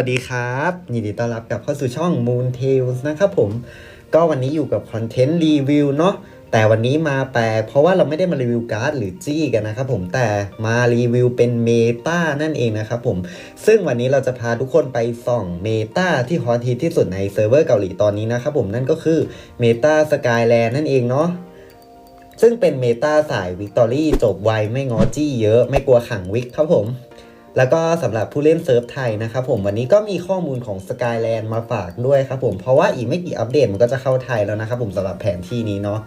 วัสดีครับ ยินดีต้อนรับกลับเข้าสู่ช่อง Moon Tales นะครับผม ก็วันนี้อยู่กับคอนเทนต์รีวิวเนาะแต่วันนี้มาแปลเพราะว่าเราไม่ได้มารีวิวการ์ดหรือจี้กันนะครับผมแต่มารีวิวเป็นเมตานั่นเองนะครับผม ซึ่งวันนี้เราจะพาทุกคนไปส่องเมตาที่ฮอตฮิตที่สุดในเซิร์ฟเวอร์เกาหลีตอนนี้นะครับผมนั่นก็คือเมตาสกายแลนนั่นเองเนาะซึ่งเป็นเมตาสายวิกตอรี่จบไวไม่งอจี้เยอะ ไม่กลัวขังวิกครับผม แล้วก็สำหรับผู้เล่นเซิร์ฟไทยนะครับผมวันนี้ก็มีข้อมูลของ Skyland มาฝากด้วยครับผมเพราะว่าอีกไม่กี่อัปเดตมันก็จะเข้าไทยแล้วนะครับผมสำหรับแผนที่นี้เนาะ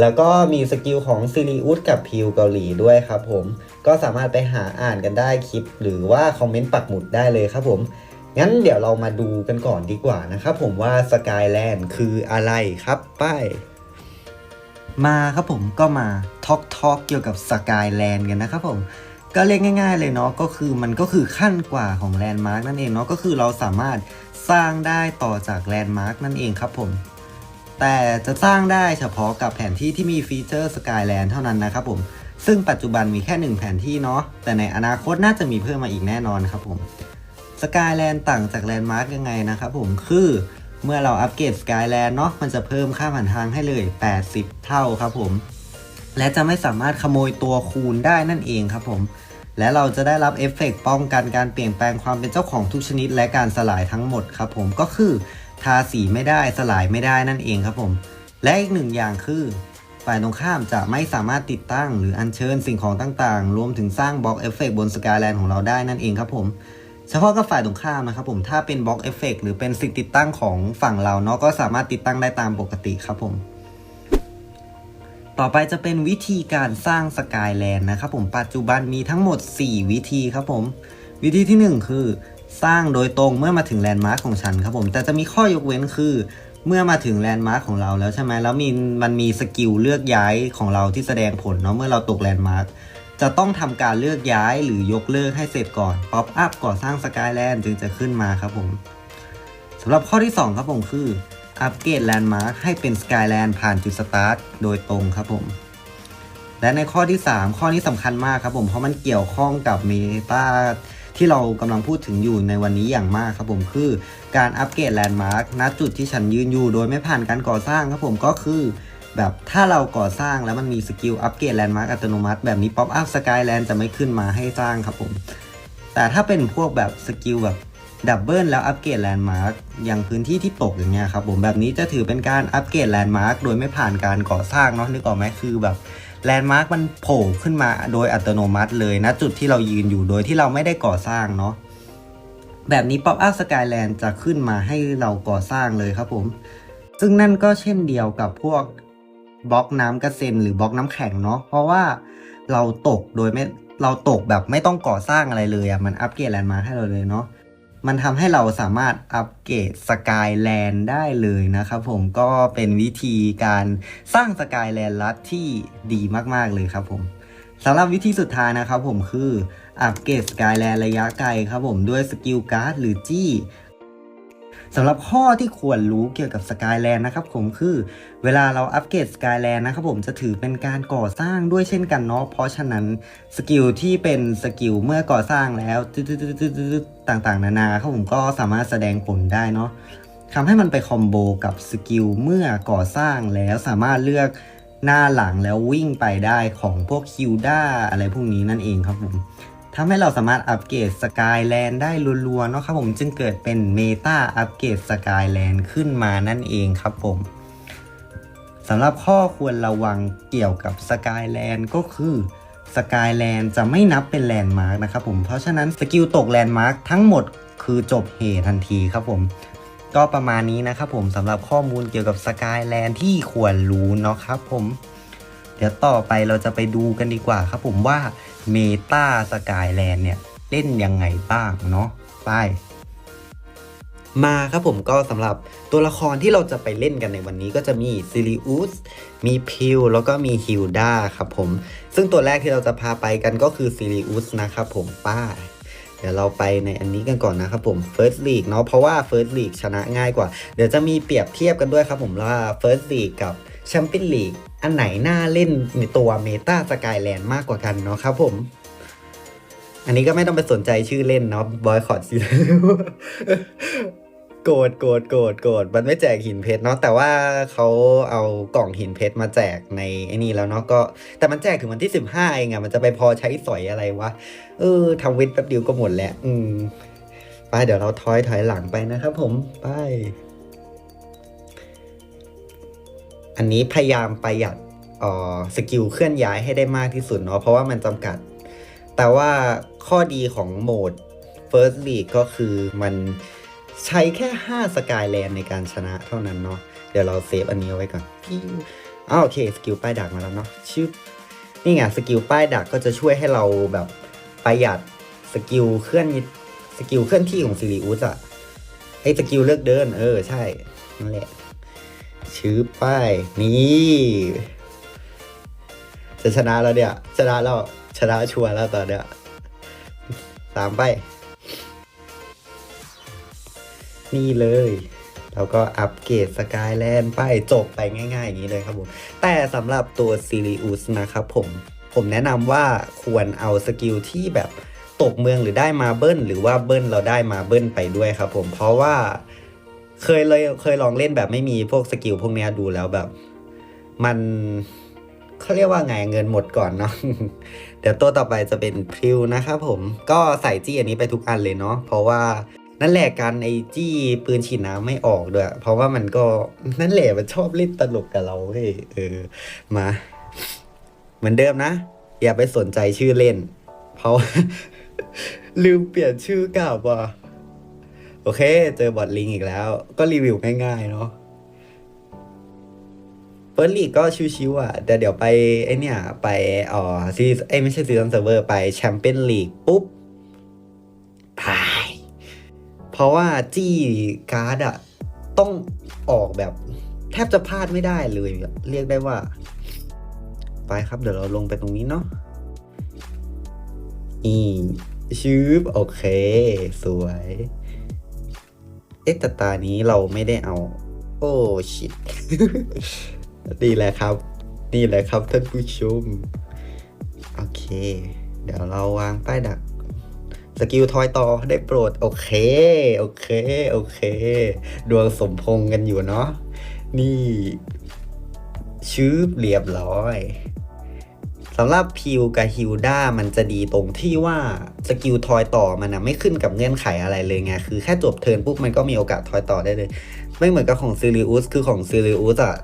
แล้วก็มีสกิลของซิริอุสกับพิวเกาหลีด้วยครับผมก็สามารถไปหาอ่านกันได้คลิป หรือว่าคอมเมนต์ปักหมุดได้เลยครับผมงั้นเดี๋ยวเรามาดูกันก่อนดีกว่านะครับผมว่า Skyland คืออะไรครับไป้ายมาครับผมก็มาทอกทอกเกี่ยวกับสกายแลนด์กันนะครับผม ก็เรียกง่าย ๆ เลยเนาะก็คือมันก็คือขั้นกว่าของแลนด์มาร์กนั่นเองเนาะก็คือเราสามารถสร้างได้ต่อจากแลนด์มาร์กนั่นเองครับผมแต่จะสร้างได้เฉพาะกับแผนที่ที่มีฟีเจอร์สกายแลนด์เท่านั้นนะครับผมซึ่งปัจจุบันมีแค่หนึ่งแผนที่เนาะแต่ในอนาคตน่าจะมีเพิ่มมาอีกแน่นอนครับผมสกายแลนด์ต่างจากแลนด์มาร์กยังไงนะครับผมคือเมื่อเราอัปเกรด Skyland เนาะมันจะเพิ่มค่าผ่านทางให้เลย 80 เท่าครับผม และจะไม่สามารถขโมยตัวคูณได้นั่นเองครับผม และเราจะได้รับเอฟเฟกต์ป้องกันการเปลี่ยนแปลงความเป็นเจ้าของทุกชนิด และการสลายทั้งหมดครับผมก็คือทาสีไม่ได้สลายไม่ได้นั่นเองครับผม และอีกหนึ่งอย่างคือฝ่ายตรงข้ามจะไม่สามารถติดตั้ง หรืออัญเชิญสิ่งของต่างๆ รวมถึงสร้างบล็อกเอฟเฟกต์บน Skyland ของเราได้นั่นเองครับผม เฉพาะกับฝ่ายตรงข้ามนะครับผมถ้าเป็นบล็อกเอฟเฟกหรือเป็นสิ่งติดตั้งของฝั่งเราเนาะก็สามารถติดตั้งได้ตามปกติครับผม ต่อไปจะเป็นวิธีการสร้างสกายแลนด์นะครับผมปัจจุบันมีทั้งหมด 4 วิธีครับผม วิธีที่ 1 คือ สร้างโดยตรงเมื่อมาถึงแลนด์มาร์คของฉันครับผม แต่จะมีข้อยกเว้นคือ เมื่อมาถึงแลนด์มาร์คของเราแล้วใช่ไหมแล้วมีมันมีสกิลเลือกย้ายของเราที่แสดงผลเนาะเมื่อเราตกแลนด์มาร์คจะต้องทำการเลือกย้ายหรือยกเลิกให้เสร็จก่อนป๊อปอัพก่อสร้างสกายแลนด์จึงจะขึ้นมาครับผมสำหรับข้อที่ 2 ครับผมคือ อัปเกรดแลนด์มาร์คให้เป็นสกายแลนด์ผ่านจุดสตาร์ทโดยตรงครับผม และในข้อที่ 3 ข้อนี้สำคัญมากครับผม เพราะมันเกี่ยวข้องกับเมตาที่เรากำลังพูดถึงอยู่ในวันนี้อย่างมากครับผมคือการอัปเกรดแลนด์มาร์คณจุดที่ฉันยืนอยู่ โดยไม่ผ่านการก่อสร้างครับผมก็คือแบบถ้าเราก่อสร้างแล้วมันมีสกิลอัปเกรดแลนด์มาร์กอัตโนมัติ แบบนี้ป๊อปอัพสกายแลนด์จะไม่ขึ้นมาให้สร้างครับผม แต่ถ้าเป็นพวกแบบสกิลแบบ ดับเบิลแล้วอัปเกรดแลนด์มาร์กอย่างพื้นที่ที่ตกอย่างเงี้ยครับผมแบบนี้จะถือเป็นการอัปเกรดแลนด์มาร์กโดยไม่ผ่านการก่อสร้างเนาะนึกออกไหมคือแบบแลนด์มาร์กมันโผล่ขึ้นมาโดยอัตโนมัติเลยนะจุดที่เรายืนอยู่โดยที่เราไม่ได้ก่อสร้างเนาะแบบนี้ป๊อปอัพสกายแลนด์จะขึ้นมาให้เราก่อสร้างเลยครับผม ซึ่งนั่นก็เช่นเดียวกับพวกบล็อกน้ำกระเซ็นหรือบล็อกน้ำแข็งเนาะเพราะว่าเราตกโดยไม่เราตกแบบไม่ต้องก่อสร้างอะไรเลยอะ่ะมันอัปเกรดแลนด์มาร์คให้เราเลยเนาะ มันทำให้เราสามารถอัปเกรดสกายแลนด์ได้เลยนะครับผมก็เป็นวิธีการสร้างสกายแลนด์ลัดที่ดีมากๆเลยครับผมสำหรับวิธีสุดท้ายนะครับผมคืออัปเกรดสกายแลนด์ระยะไกลครับผมด้วยสกิลการ์ดหรือจี้สำหรับข้อที่ควรรู้เกี่ยวกับ Skyland นะครับผมคือเวลาเราอัปเกรด Skyland นะครับผมจะถือเป็นการก่อสร้างด้วยเช่นกันเนาะเพราะฉะนั้นสกิลที่เป็นสกิลเมื่อก่อสร้างแล้ว ต่างๆ นานาครับผมก็สามารถแสดงผลได้เนาะทำให้มันไปคอมโบกับสกิลเมื่อก่อสร้างแล้วสามารถเลือกหน้าหลังแล้ววิ่งไปได้ของพวกคิวด้าอะไรพวกนี้นั่นเองครับผมทำให้เราสามารถอัปเกรดสกายแลนด์ได้รัวๆเนาะครับผมจึงเกิดเป็นเมตาอัปเกรดสกายแลนด์ขึ้นมานั่นเองครับผมสำหรับข้อควรระวังเกี่ยวกับสกายแลนด์ก็คือ สกายแลนด์จะไม่นับเป็นแลนด์มาร์กนะครับผม เพราะฉะนั้นสกิลตกแลนด์มาร์กทั้งหมดคือจบเหตุทันทีครับผม ก็ประมาณนี้นะครับผมสำหรับข้อมูลเกี่ยวกับสกายแลนด์ที่ควรรู้เนาะครับผม เดี๋ยวต่อไปเราจะไปดูกันดีกว่าครับผมว่าเมตาสกายแลนด์เนี่ยเล่นยังไงบ้างเนาะไป มาครับผมก็สำหรับตัวละครที่เราจะไปเล่นกันในวันนี้ก็จะมีซิลิอุสมีพิวแล้วก็มีฮิลดาครับผม ซึ่งตัวแรกที่เราจะพาไปกันก็คือซิลิอุสนะครับผมป้า เดี๋ยวเราไปในอันนี้กันก่อนนะครับผม First League เนาะเพราะว่า First League ชนะง่ายกว่า เดี๋ยวจะมีเปรียบเทียบกันด้วยครับผมว่า First League กับ Champion League อันไหนน่าเล่นในตัว Meta Skyland มากกว่ากันเนาะครับผมอันนี้ก็ไม่ต้องไปสนใจชื่อเล่นเนาะบอยคอตซี โกรธโกรธโกรธโกรธมันไม่แจกหินเพชรเนาะแต่ว่าเขาเอากล่องหินเพชรมาแจกในไอ้นี่แล้วเนาะก็แต่มันแจกถึงวันที่สิบห้าเองอะมันจะไปพอใช้สอยอะไรวะเออทำเวทแป๊บเดียวก็หมดแล้ว อืมไปเดี๋ยวเราถอยถอยหลังไปนะครับผมไป อันนี้พยายามประหยัดอ่อสกิลเคลื่อนย้ายให้ได้มากที่สุดเนาะเพราะว่ามันจำกัด แต่ว่าข้อดีของโหมด First League ก็คือมัน ใช้แค่ 5 สกายแลนในการชนะเท่านั้นเนาะ เดี๋ยวเราเซฟอันนี้เอาไว้ก่อนพิ้วอ้าวโอเค สกิลป้ายดักมาแล้วเนาะชื่อนี่ไงสกิลป้ายดักก็จะช่วยให้เราแบบประหยัดสกิลเคลื่อนสกิลเคลื่อนที่ของซิริอุสอะไอสกิลเลือกเดิน เออ ใช่ นั่นแหละ ชื่อป้าย นี่จะชนะแล้วเนี่ย ชนะแล้วชนะชัวร์แล้วตอนเนี้ยตามไป นี่เลยแล้วก็อัปเกรดสกายแลนด์ไปจบไปง่าย ๆ อย่างนี้เลยครับผม แต่สำหรับตัวซีรีอุสนะครับผม ผมแนะนำว่าควรเอาสกิลที่แบบตกเมืองหรือได้มาเบิ้ลหรือว่าเบิ้ลเราได้มาเบิ้ลไปด้วยครับผม เพราะว่าเคยเลยเคยลองเล่นแบบไม่มีพวกสกิลพวกเนี้ยดูแล้วแบบ มันเขาเรียกว่าไงเงินหมดก่อนเนาะเดี๋ยวตัวต่อไปจะเป็นพริวนะครับผมก็ใส่จี้อันนี้ไปทุกอันเลยเนาะเพราะว่า นั่นแหละการไอจี้ปืนฉีดน้ำไม่ออกด้วย เพราะว่ามันก็นั่นแหละมันชอบเล่นตลกกับเราเว้ยเออมา เหมือนเดิมนะ อย่าไปสนใจชื่อเล่น เพราะลืมเปลี่ยนชื่อกลับว่ะโอเค เจอบอทลิงอีกแล้ว ก็รีวิวง่ายๆเนาะเฟิร์สลีกก็ชิวๆอะแต่เดี๋ยวไปไอเนี่ย ไปอ่อซีไอไม่ใช่ซีซันเซิร์ฟเวอร์ไปแชมเปี้ยนลีกปุ๊บพา เพราะว่าจี้การ์ดอะต้องออกแบบแทบจะพลาดไม่ได้เลย เรียกได้ว่า ไปครับเดี๋ยวเราลงไปตรงนี้เนาะนี่ชืบโอเค สวย เอ๊ะแต่ตานี้เราไม่ได้เอา โอ้ชิตนี่แหละครับ นี่แหละครับท่านผู้ชม โอเค เดี๋ยวเราวางป้ายดัก สกิลทอยต่อได้โปรด โอเค โอเค โอเค ดวงสมพงกันอยู่เนาะนี่ ชืบเรียบร้อยสำหรับพิวกับฮิวด้ามันจะดีตรงที่ว่าสกิลทอยต่อมันนะไม่ขึ้นกับเงื่อนไขอะไรเลยไงคือแค่จบเทิร์นปุ๊บมันก็มีโอกาสทอยต่อได้เลย ไม่เหมือนกับของซิลิอุสคือของซิลิอุสอะ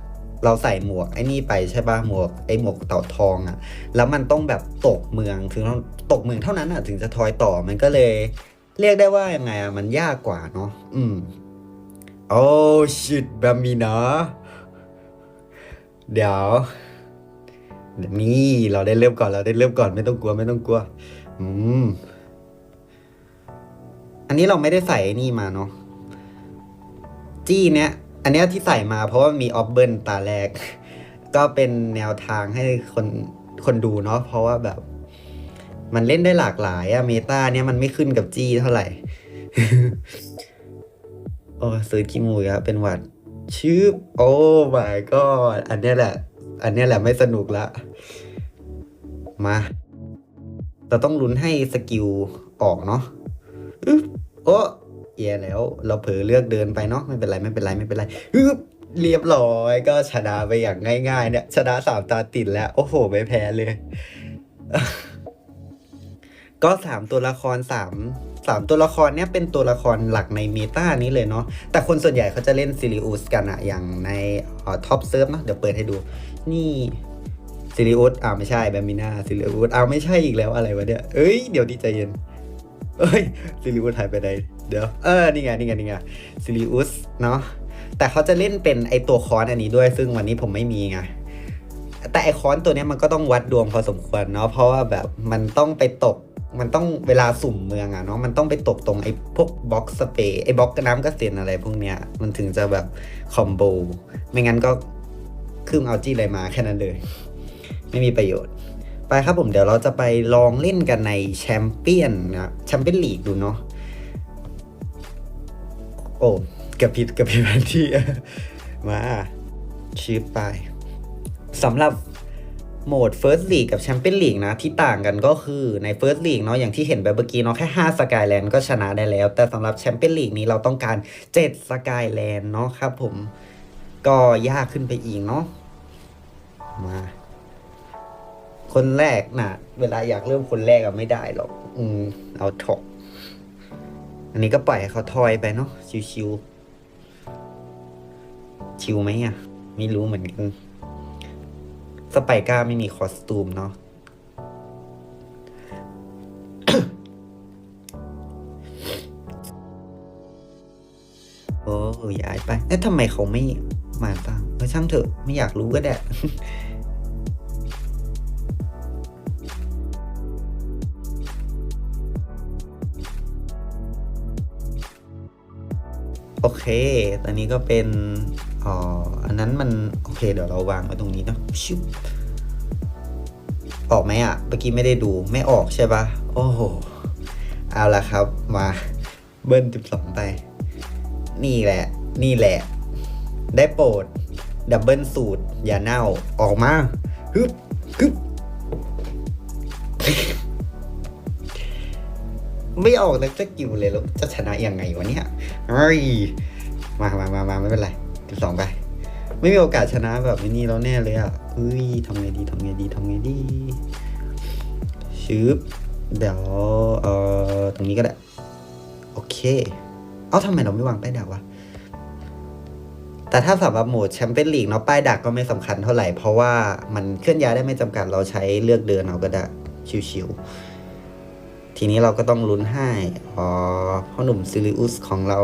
เราใส่หมวกไอ้นี่ไปใช่ป่ะหมวกไอ้หมวกเต่าทองอะแล้วมันต้องแบบตกเมืองถึงตกเมืองเท่านั้นอะถึงจะทอยต่อมันก็เลย เรียกได้ว่ายังไงอะมันยากกว่าเนาะอืมโอ้ชิตแบบมีนะเดี๋ยวเดี๋ยวนี่เราได้เริ่มก่อนเราได้เริ่มก่อนไม่ต้องกลัวไม่ต้องกลัว อืม อันนี้เราไม่ได้ใส่นี่มาเนาะจี้เนี้ย อันนี้ที่ใส่มาเพราะว่ามีออฟเบิลตาแรก ก็เป็นแนวทางให้คนคนดูเนาะเพราะว่าแบบ มันเล่นได้หลากหลายอะเมตาเนี้ยมันไม่ขึ้นกับจี้เท่าไหร่ โอ้ซื้อขี้มูกครับเป็นหวัดชื่อโอ้ my god อันนี้แหละ อันนี้แหละไม่สนุกละ มา เราต้องลุ้นให้สกิลออกเนาะอึ๊บโอ้ เอียแล้ว เราเผลอเลือกเดินไปเนาะไม่เป็นไรไม่เป็นไรไม่เป็นไรอึ๊บเรียบร้อยก็ชนะไปอย่างง่ายๆ เนี่ยชนะสามตาติดแล้ว โอ้โห ไม่แพ้เลย ก็สามตัวละครสามสามตัวละครเนี่ยเป็นตัวละครหลักในเมตานี้เลยเนาะแต่คนส่วนใหญ่เขาจะเล่นซิลิอุสกันอะอย่างในท็อปเซิร์ฟเนาะเดี๋ยวเปิดให้ดู นี่ซิลิอุสอ่าไม่ใช่แบมิน่าซิลิอุสอ้าวไม่ใช่อีกแล้วอะไรวะเนี่ยเอ้ยเดี๋ยวดีใจเย็นเอ้ยซิลิอุสหายไปไหน เดี๋ยว เออ นี่ไง นี่ไง นี่ไงซิลิอุสเนาะ แต่เขาจะเล่นเป็นไอตัวคอนอันนี้ด้วย ซึ่งวันนี้ผมไม่มีไง แต่ไอคอนตัวนี้มันก็ต้องวัดดวงพอสมควรเนาะ เพราะว่าแบบมันต้องไปตก มันต้องเวลาสุ่มเมืองอะเนาะ มันต้องไปตกตรงไอพวกบล็อกสเปรย์ไอบล็อกน้ำเกษตรอะไรพวกเนี้ย มันถึงจะแบบคอมโบ ไม่งั้นก็คือเอาจี้อะไรมาแค่นั้นเลย ไม่มีประโยชน์ ไปครับผมเดี๋ยวเราจะไปลองเล่นกันในแชมเปี้ยนนะแชมเปี้ยนลีกดูเนาะ โอ้กับผิดกับผิดแผนที่ มาชื่อไปสำหรับโหมด First League กับ Champion League นะ ที่ต่างกันก็คือใน First League เนาะอย่างที่เห็นไปเมื่อกี้เนาะแค่ 5 Skyland ก็ชนะได้แล้ว แต่สำหรับ Champion League นี้เราต้องการ 7 Skyland เนาะครับผมก็ยากขึ้นไปอีกเนาะมา คนแรกนะเวลาอยากเริ่มคนแรกอะไม่ได้หรอก อืมเอาถก อันนี้ก็ปล่อยให้เขาทอยไปเนาะชิวๆชิวไหมอะไม่รู้เหมือนกัน สไปก้าไม่มีคอสตูมเนาะโอ้ย้ายไปเอ๊ะทำไมเขาไม่มาตั้งเออช่างเถอะ ไม่อยากรู้ก็ได้ โอเค ตอนนี้ก็เป็นอ๋ออันนั้นมัน โอเค เดี๋ยวเราวางไว้ตรงนี้เนาะชิบออกไหมอะ เมื่อกี้ไม่ได้ดู ไม่ออกใช่ปะโอ้โห เอาละครับ มาเบิ้ลสิบสองไป นี่แหละ นี่แหละ ได้โปรด ดับเบิลสูตร อย่าเน่า ออกมาฮึบฮึบ ไม่ออกเลยจะกิวเลยแล้วจะชนะยังไงวะเนี่ยเฮ้ยมามามามาไม่เป็นไรสิบสองไป ไม่มีโอกาสชนะแบบนี้แล้วแน่เลยอะเฮ้ยทำไงดีทำไงดีทำไงดีชืบเดี๋ยวเอ่อตรงนี้ก็ได้ โอเค เอ้าทำไมเราไม่วางป้ายดักวะ แต่ถ้าสำหรับโหมดแชมเปี้ยนลีกเนาะป้ายดักก็ไม่สำคัญเท่าไหร่ เพราะว่ามันเคลื่อนย้ายได้ไม่จำกัดเราใช้เลือกเดินเอาก็ได้ ชิวๆ ทีนี้เราก็ต้องลุ้นให้อ๋อพ่อหนุ่มซิลิอุสของเรา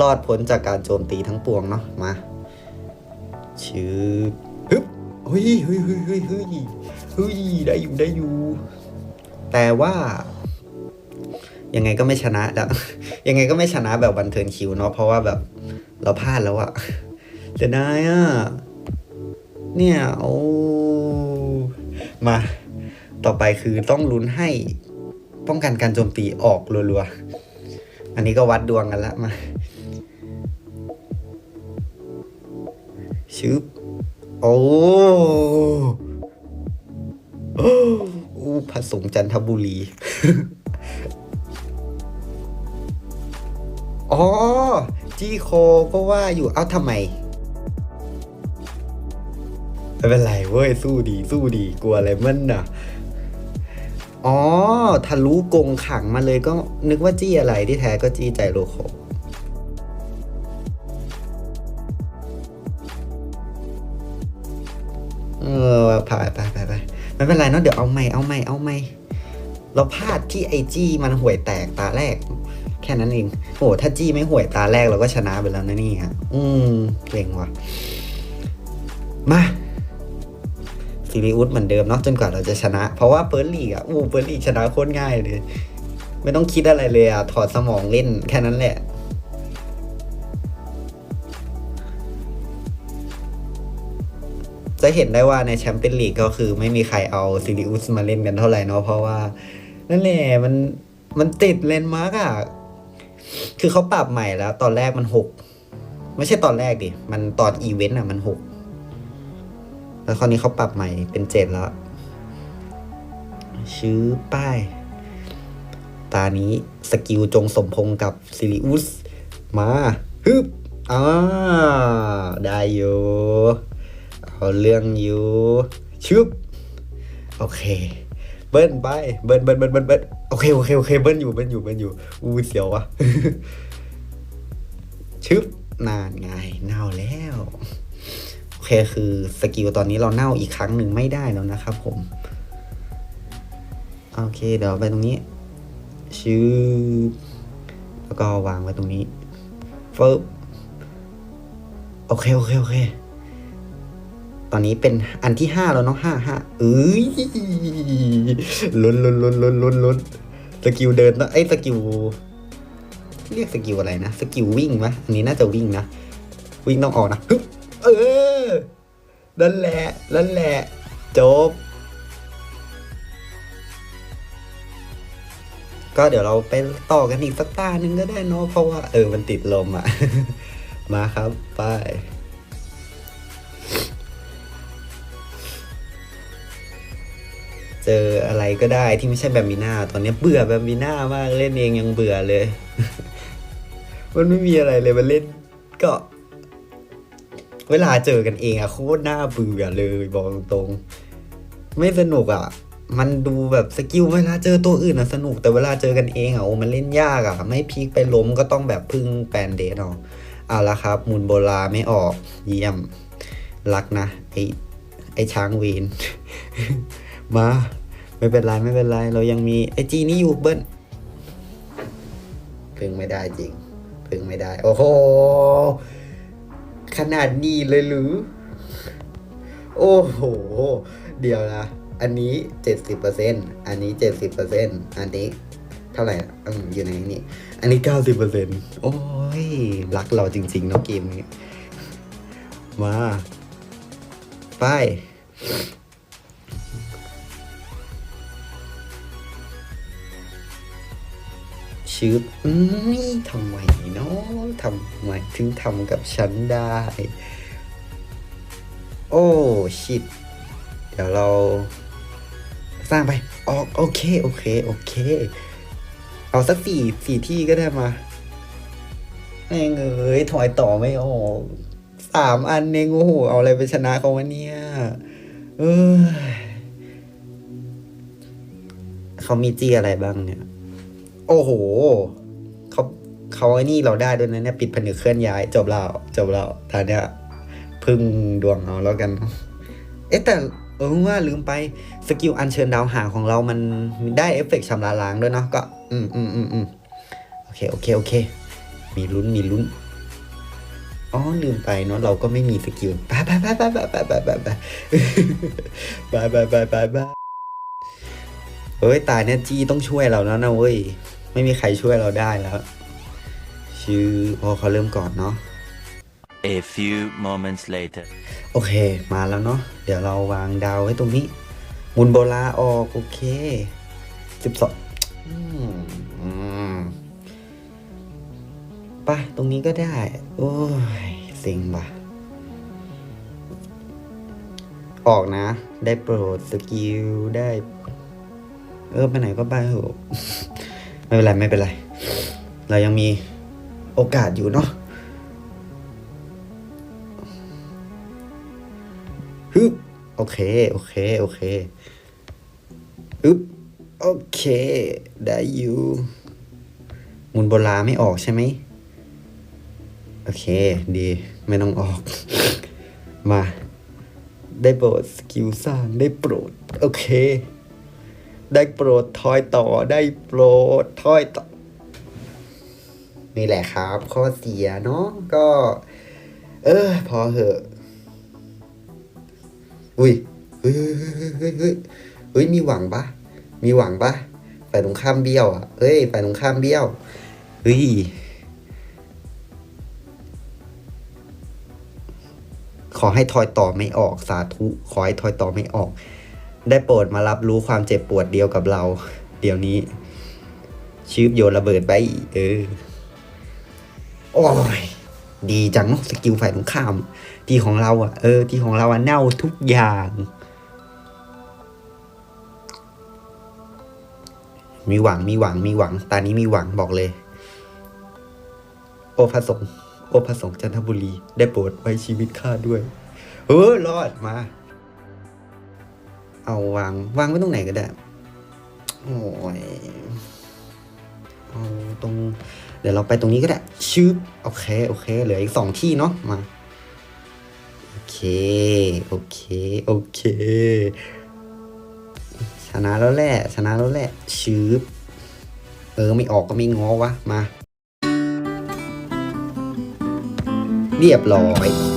รอดพ้นจากการโจมตีทั้งปวงเนาะมาชืบฮึบเฮ้ยเฮ้ยเฮ้ยเฮ้ยเฮ้ยเฮ้ยได้อยู่ได้อยู่ แต่ว่า ยังไงก็ไม่ชนะแล้วยังไงก็ไม่ชนะแบบวันเทิร์นคิวเนาะเพราะว่าแบบเราพลาดแล้วอะเสียดายอะเนี่ยโอ้มา ต่อไปคือต้องลุ้นให้ ป้องกันการโจมตีออกรัวๆ อันนี้ก็วัดดวงกันละมาชึบโอ้โอ้อู้ผสมจันทบุรีอ๋อจี้โคก็ว่าอยู่เอ้าทำไมไม่เป็นไรเว้ย สู้ดี สู้ดีกลัวอะไรมันน่ะ อ๋อ ทะลุกงขังมาเลยก็นึกว่าจี้อะไรที่แท้ก็จี้ใจโลโคเออผ่านไปไปไปไม่เป็นไรเนาะเดี๋ยวเอาไม่เอาไม่เอาไม่เราพลาดที่ไอจี้มันห่วยแตกตาแรก แค่นั้นเองโอ้ถ้าจี้ไม่ห่วยตาแรกเราก็ชนะไปแล้วนะนี่ฮะอืมเก่งว่ะ มา ซีรีอุสเหมือนเดิมเนาะจนกว่าเราจะชนะ เพราะว่าเปิร์ลลีกอะอู้เปิร์ลลีกชนะโคตรง่ายเลย ไม่ต้องคิดอะไรเลยอะถอดสมองเล่นแค่นั้นแหละจะเห็นได้ว่าในแชมเปี้ยนลีกก็คือไม่มีใครเอาซิริอุสมาเล่นกันเท่าไหร่เนาะเพราะว่า นั่นแหละมันมันติดเลนมาร์กอะคือเขาปรับใหม่แล้ว ตอนแรกมันหกไม่ใช่ตอนแรกดิ มันตอนอีเวนต์อะมันหก แล้วคราวนี้เขาปรับใหม่เป็นเจ็ดแล้ว ชื่อป้าย ตานี้สกิลจงสมพงกับซิริอุสมาฮึบอ่าได้อยู่เอาเรื่องอยู่ชุบโอเค เบิ้ลไป เบิ้ลเบิ้ลเบิ้ลเบิ้ลเบิ้ลโอเคโอเคโอเคเบิ้ลอยู่เบิ้ลอยู่เบิ้ลอยู่อู้เสียววะชึบนานไงเน่าแล้ว เคคือสกิลตอนนี้เราเน่าอีกครั้งหนึ่งไม่ได้แล้วนะครับผมโอเคเดี๋ยวไปตรงนี้ชืบแล้วก็วางไว้ตรงนี้ฟึบโอเคโอเคโอเค ตอนนี้เป็นอันที่ห้าแล้วเนาะห้าห้าเอ้ยลุ้นลุ้นลุ้นลุ้นลุ้นลุ้นสกิลเดินต้องไอ้สกิลเรียกสกิลอะไรนะ สกิลวิ่งมะอันนี้น่าจะวิ่งนะ วิ่งต้องออกนะเออ นั่นแหละนั่นแหละจบ ก็เดี๋ยวเราไปต่อกันอีกสักตาหนึ่งก็ได้เนาะเพราะว่า เออมันติดลมอะ มาครับไปเจออะไรก็ได้ที่ไม่ใช่แบบมีหน้า ตอนนี้เบื่อแบบมีหน้ามากเล่นเองยังเบื่อเลย มันไม่มีอะไรเลยมันเล่นก็ เวลาเจอกันเองอะโคตรน่าเบื่อเลยบอกตรงๆไม่สนุกอะมันดูแบบสกิลเวลาเจอตัวอื่นอะสนุกแต่เวลาเจอกันเองอะโอ้มันเล่นยากอะไม่พลิกไปล้มก็ต้องแบบพึ่งแปนเดทเอาเอาละครับมุนโบราไม่ออกเยี่ยม รักนะไอไอช้างเวนมาไม่เป็นไรไม่เป็นไร เรายังมีไอจีนี่อยู่เบิ้ลพึ่งไม่ได้จริง พึ่งไม่ได้ โอ้โห ขนาดนี้เลยหรือ โอ้โห เดี๋ยวนะ อันนี้เจ็ดสิบเปอร์เซ็นอันนี้เจ็ดสิบเปอร์เซ็นอันนี้เท่าไหร่อืมอยู่ในนี้ อันนี้เก้าสิบเปอร์เซ็นต์โอ้ย รักเราจริงๆเนาะเกมนี้ มา ไป ชืบอืมทำไมเนาะทำไมถึงทำกับฉันได้ โอ้ชิดเดี๋ยวเรา สร้างไปออกโอเค โอเค โอเค เอาสักสี่สี่ที่ก็ได้มาแม่งเอ้ยถอยต่อไม่ออกสามอันเองโอ้โหเอาอะไรไปชนะเขาวะเนี่ยเออเขามีจี้อะไรบ้างเนี่ย โอ้โหเขาเขาไอ้นี่เราได้ด้วยนะเนี่ยปิดผนึกเคลื่อนย้าย จบแล้วจบแล้วทานเนี่ยพึ่งดวงเอาแล้วกัน เอ๊ะแต่เออว่าลืมไปสกิลอัญเชิญดาวหางของเรามันได้เอฟเฟกต์ชำระล้างด้วยเนาะก็ อืมอืมอืมอืมโอเคโอเคโอเค มีลุ้นมีลุ้นอ๋อลืมไปเนาะเราก็ไม่มีสกิลไปไปไปไปไปไปไปไปไปไปไปไปไปไปเฮ้ยตายเนี่ยจี้ต้องช่วยเราแล้วนะเว้ย ไม่มีใครช่วยเราได้แล้ว ชื่อพอเขาเริ่มก่อนเนาะ A few moments later. โอเค มาแล้วเนาะ เดี๋ยวเราวางดาวไว้ตรงนี้ มุนโบลาออก โอเคสิบสองไปตรงนี้ก็ได้ โอ้ยเซ็งว่ะ ออกนะ ได้โปรดสกิลได้ เออ ไปไหนก็ไปเถอะ ไม่เป็นไรไม่เป็นไร เรายังมีโอกาสอยู่เนาะฮึบโอเค โอเค โอเคฮึบโอเค ได้อยู่มุนโบราไม่ออกใช่ไหม โอเค ดี ไม่ต้องออก มา ได้โปรด สกิลสร้างได้โปรด โอเค ได้โปรดทอยต่อได้โปรดทอยต่อ นี่แหละครับ ข้อเสียเนาะก็ เออ พอเหอะ อุ้ยเฮ้ยเฮ้ยเฮ้ยเฮ้ยเฮ้ยมีหวังปะมีหวังปะฝ่ายตรงข้ามเบี้ยวอะเฮ้ยฝ่ายตรงข้ามเบี้ยวเฮ้ยขอให้ทอยต่อไม่ออกสาธุ ขอให้ทอยต่อไม่ออก ได้โปรดมารับรู้ความเจ็บปวดเดียวกับเรา เดี๋ยวนี้ ชืบโยนระเบิดไปเออ โอ้ย ดีจังเนอะสกิลฝ่ายตรงข้าม ที่ของเราอะ เออ ที่ของเราอะเน่าทุกอย่าง มีหวังมีหวังมีหวัง ตานี้มีหวังบอกเลย โอพระสงฆ์โอพระสงฆ์จันทบุรี ได้โปรดไว้ชีวิตข้าด้วย เออรอดมา เอาวางวางไว้ตรงไหนก็ได้ โอ้ยเอาตรง เดี๋ยวเราไปตรงนี้ก็ได้ชืบโอเคโอเค เหลืออีกสองที่เนาะมาโอเคโอเคโอเค ชนะแล้วแหละชนะแล้วแหละชืบเออไม่ออกก็ไม่งอวะมา เรียบร้อย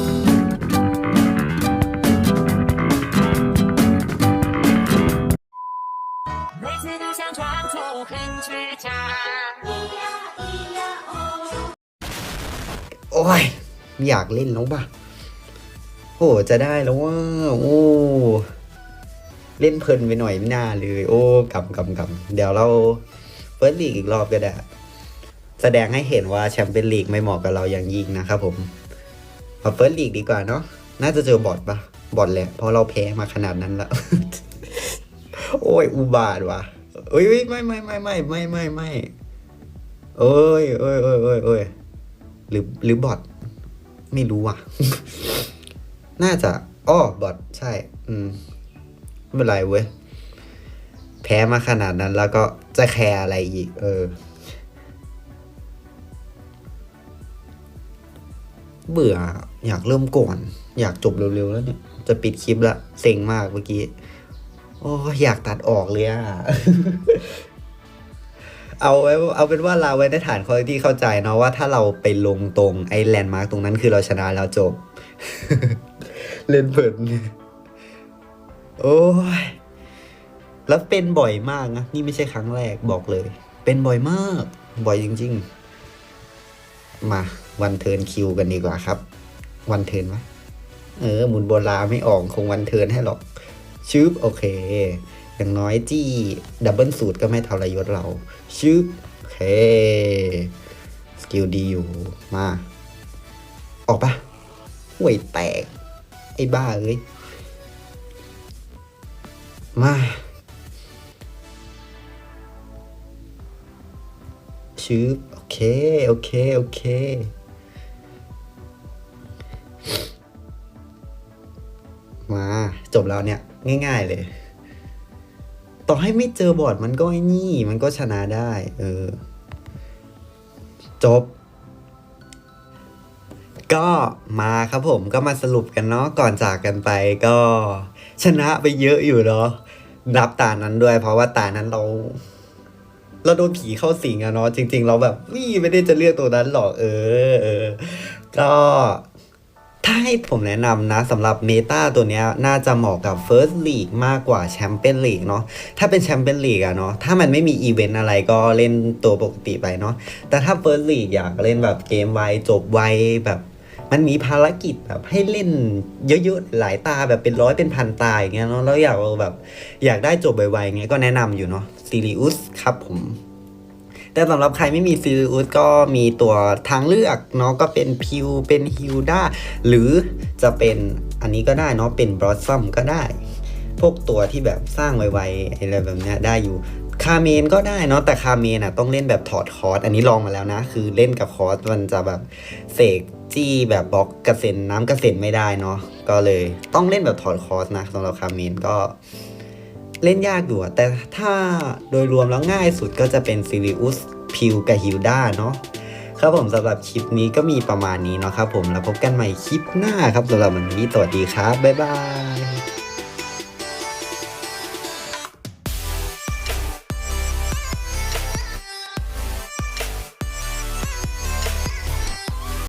装作很倔强。 โอ้ยไม่อยากเล่นแล้วป่ะ โอ้ จะได้แล้วว่า โอ้ เล่นเพลินไปหน่อยไม่น่าเลย โอ้กำกำกำเดี๋ยวเราเฟิร์สลีกอีกรอบก็ได้ แสดงให้เห็นว่าแชมเปี้ยนลีกไม่เหมาะกับเราอย่างยิ่งนะครับผมมาเฟิร์สลีกดีกว่าเนาะ น่าจะเจอบอทปะบอทแหละ เพราะเราแพ้มาขนาดนั้นแล้ว โอ้ย อุบาทว่ะ เอ้ยไม่ไม่ไม่ไม่ไม่ไม่ไม่เอ้ยเอ้ยเอ้ยเอ้ยเอ้ยหรือหรือบอทไม่รู้ว่ะ น่าจะอ้อบอทใช่ อืมไม่เป็นไรเว้ยแพ้มาขนาดนั้นแล้วก็จะแคร์อะไรอีก เออ เบื่ออยากเริ่มก่อน อยากจบเร็วๆแล้วเนี่ย จะปิดคลิปละเซ็งมากเมื่อกี้ โอ้ยอยากตัดออกเลยอะเอาไว้เอาเป็นว่าเราไว้ในฐานคนที่เข้าใจเนาะว่าถ้าเราไปลงตรงไอ้แลนด์มาร์กตรงนั้นคือเราชนะแล้วจบ เล่นเพลินโอ้ยแล้วเป็นบ่อยมากนะนี่ไม่ใช่ครั้งแรกบอกเลย เป็นบ่อยมาก บ่อยจริง ๆ มาวันเทินคิวกันดีกว่าครับ วันเทิร์นวะเออหมุนโบราไม่ออกคงวันเทินให้หรอก ชึบโอเค อย่างน้อยจี้ดับเบิลสูตรก็ไม่ทรยศเราชึบโอเค สกิลดีอยู่ มา ออกปะห่วยแตก ไอ้บ้าเอ้ย มาชึบโอเค โอเค โอเค มา จบแล้วเนี่ย ง่าย ๆ เลย ต่อให้ไม่เจอบอร์ดมันก็ไอ้นี่ มันก็ชนะได้ เออ จบ ก็มาครับผมก็มาสรุปกันเนาะก่อนจากกันไปก็ชนะไปเยอะอยู่เนาะนับตานั้นด้วย เพราะว่าตานั้นเราเราโดนผีเข้าสิงอะเนาะจริง ๆ เราแบบนี่ไม่ได้จะเลือกตัวนั้นหรอกเออเออ ก็ ถ้าให้ผมแนะนำนะสำหรับเมตาตัวนี้น่าจะเหมาะกับ First League มากกว่าแชมเปี้ยนลีกเนาะถ้าเป็นแชมเปี้ยนลีกอะเนาะถ้ามันไม่มีอีเวนต์อะไรก็เล่นตัวปกติไปเนาะแต่ถ้า First League อยากเล่นแบบเกมไวจบไวแบบมันมีภารกิจแบบให้เล่นเยอะๆหลายตาแบบเป็นร้อยเป็นพันตาอย่างเงี้ยเนาะแล้วอยากแบบอยากได้จบไวๆเงี้ยก็แนะนำอยู่เนาะซีรีอุสครับผม แต่สำหรับใครไม่มีซีรีอุสก็มีตัวทางเลือกเนาะก็เป็นพิวเป็นฮิลดาหรือจะเป็นอันนี้ก็ได้เนาะเป็นบรอสซัมก็ได้ พวกตัวที่แบบสร้างไวๆอะไรแบบนี้ได้อยู่คาเมนก็ได้เนาะแต่คาเมนอะต้องเล่นแบบถอดคอร์สอันนี้ลองมาแล้วนะ คือเล่นกับคอร์สมันจะแบบเสกจี้แบบบล็อกกระเซ็นน้ำกระเซ็นไม่ได้เนาะก็เลยต้องเล่นแบบถอดคอร์สนะสำหรับคาเมนก็ เล่นยากอยู่แต่ถ้าโดยรวมแล้วง่ายสุดก็จะเป็นซิลิอุสพิวกับฮิลด้าเนาะครับผมสำหรับคลิปนี้ก็มีประมาณนี้เนาะครับผมแล้วพบกันใหม่คลิปหน้าครับสำหรับวันนี้สวัสดีครับ บ๊ายบาย